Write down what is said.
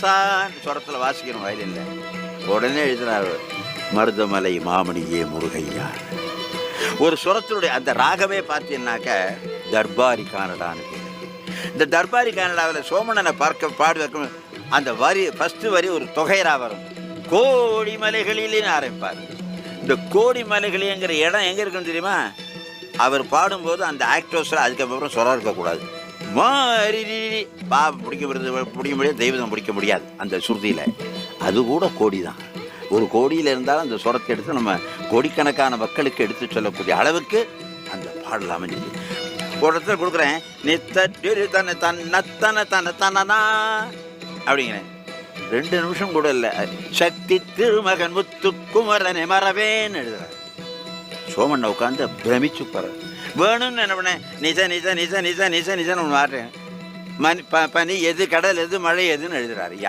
San சுரத்தில் வாசிக்கணும் வயலில் உடனே எழுதினார் மருதமலை மாமணியே முருகையா. ஒரு சுரத்தினுடைய அந்த ராகமே பார்த்தீங்கன்னாக்க தர்பாரி கானடான்னு இந்த தர்பாரி கானடாவில் சோமனனை பார்க்க பாடு வைக்கணும் அந்த வரி ஃபஸ்ட்டு வரி ஒரு தொகைரா வரும். கோடி மலைகளிலே ஆரம்பிப்பார். இந்த கோடி மலைகளேங்கிற இடம் எங்கே இருக்குன்னு தெரியுமா? அவர் பாடும்போது அந்த ஆக்டர்ஸில் அதுக்கப்புறம் சொரம் இருக்கக்கூடாது. மாரி பிடிக்க முடியாது பிடிக்க முடியாது தெய்வம் பிடிக்க முடியாது அந்த சுருதியில். அது கூட கோடி தான் ஒரு கோடியில் இருந்தாலும் அந்த சுரத்தை எடுத்து நம்ம கோடிக்கணக்கான மக்களுக்கு எடுத்து சொல்லக்கூடிய அளவுக்கு அந்த பாடல் அமைஞ்சது. ஒரு இடத்துல கொடுக்குறேன் நித்த திரு தன தன்ன தன தன தனனா அப்படிங்கிறேன். ரெண்டு நிமிஷம் கூட இல்லை. சக்தி திருமகன் முத்துக்குமரனை மறவேன்னு எழுதுறேன் சோமண்ண உட்காந்து பிரமிச்சு போற வேணும்னு என்ன பண்ணேன் நிஜ நிஜ நிஜ நிஜ நிஜ நிஜன்னு ஒன்று மாட்டேன் மணி ப பனி எது கடல் எது மழை எதுன்னு எழுதுறாரு.